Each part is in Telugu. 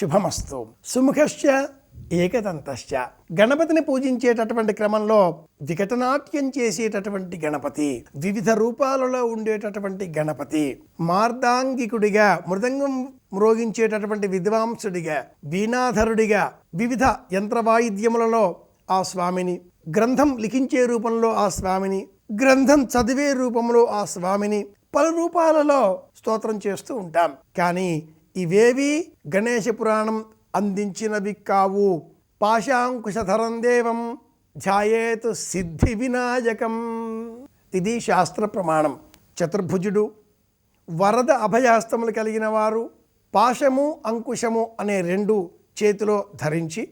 శుభమస్తు. సుముఖశ్చ ఏకదంతశ్చ. గణపతిని పూజించేటటువంటి క్రమంలో వికటనాట్యం చేసేటటువంటి గణపతి వివిధ రూపాలలో ఉండేటటువంటి గణపతి మార్దాంగికుడిగా మృదంగం మ్రోగించేటటువంటి విద్వాంసుడిగా వీణాధరుడిగా వివిధ యంత్రవాయిద్యములలో ఆ స్వామిని గ్రంథం లిఖించే రూపంలో ఆ స్వామిని గ్రంథం చదివే రూపంలో ఆ స్వామిని పలు రూపాలలో స్తోత్రం చేస్తూ ఉంటాం. కానీ ఇవేవి గణేశ పురాణం అందించినవి కావు. పాశాంకుశధరం దేవం ధ్యాయేతు సిద్ధి వినాయకం ఇది శాస్త్ర ప్రమాణం. చతుర్భుజుడు వరద అభయాస్తములు కలిగిన వారు పాశము అంకుశము అనే రెండు చేతిలో ధరించి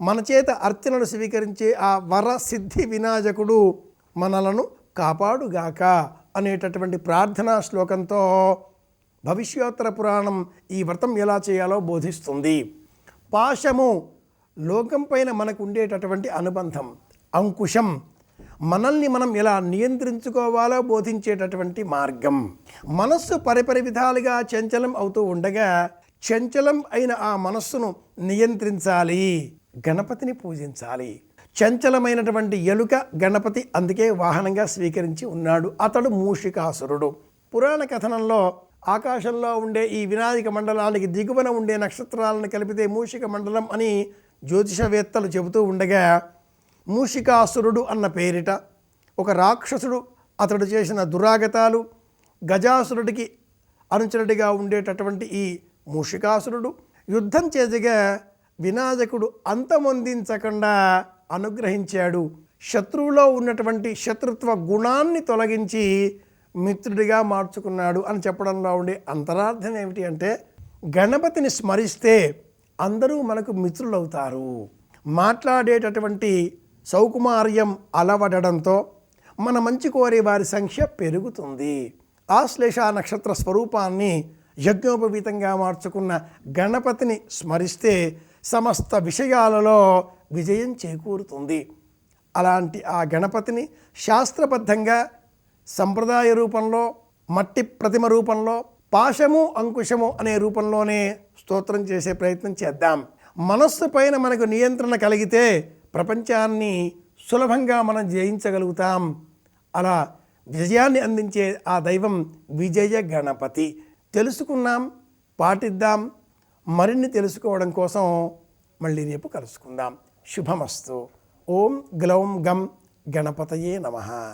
మన చేత అర్చనలు స్వీకరించే ఆ వర సిద్ధి వినాయకుడు మనలను కాపాడుగాక అనేటటువంటి ప్రార్థనా శ్లోకంతో భవిష్యోత్తర పురాణం ఈ వ్రతం ఎలా చేయాలో బోధిస్తుంది. పాశము లోకం పైన మనకు ఉండేటటువంటి అనుబంధం అంకుశం. మనల్ని మనం ఎలా నియంత్రించుకోవాలో బోధించేటటువంటి మార్గం. మనస్సు పరిపరి విధాలుగా చంచలం అవుతూ ఉండగా చంచలం అయిన ఆ మనస్సును నియంత్రించాలి గణపతిని పూజించాలి. చంచలమైనటువంటి ఎలుక గణపతి అందుకే వాహనంగా స్వీకరించి ఉన్నాడు. అతడు మూషికాసురుడు. పురాణ కథనంలో ఆకాశంలో ఉండే ఈ వినాయక మండలానికి దిగువన ఉండే నక్షత్రాలను కలిపితే మూషిక మండలం అని జ్యోతిషవేత్తలు చెబుతూ ఉండగా మూషికాసురుడు అన్న పేరిట ఒక రాక్షసుడు అతడు చేసిన దురాగతాలు గజాసురుడికి అనుచరుడిగా ఉండేటటువంటి ఈ మూషికాసురుడు యుద్ధం చేసగా వినాయకుడు అంతమొందించకుండా అనుగ్రహించాడు. శత్రువులో ఉన్నటువంటి శత్రుత్వ గుణాన్ని తొలగించి మిత్రుడిగా మార్చుకున్నాడు అని చెప్పడంలో ఉండే అంతరార్థం ఏమిటి అంటే గణపతిని స్మరిస్తే అందరూ మనకు మిత్రులవుతారు. మాట్లాడేటటువంటి సౌకుమార్యం అలవడడంతో మన మంచి కోరే వారి సంఖ్య పెరుగుతుంది. ఆశ్లేష నక్షత్ర స్వరూపాన్ని యజ్ఞోపవీతంగా మార్చుకున్న గణపతిని స్మరిస్తే సమస్త విషయాలలో విజయం చేకూరుతుంది. అలాంటి ఆ గణపతిని శాస్త్రబద్ధంగా సంప్రదాయ రూపంలో మట్టి ప్రతిమ రూపంలో పాశము అంకుశము అనే రూపంలోనే స్తోత్రం చేసే ప్రయత్నం చేద్దాం. మనస్సు పైన మనకు నియంత్రణ కలిగితే ప్రపంచాన్ని సులభంగా మనం జయించగలుగుతాం. అలా విజయాన్ని అందించే ఆ దైవం విజయ గణపతి. తెలుసుకున్నాం పాటిద్దాం. మరిన్ని తెలుసుకోవడం కోసం మళ్ళీ రేపు కలుసుకుందాం. శుభమస్తు. ఓం గ్లౌం గం గణపతయే నమః.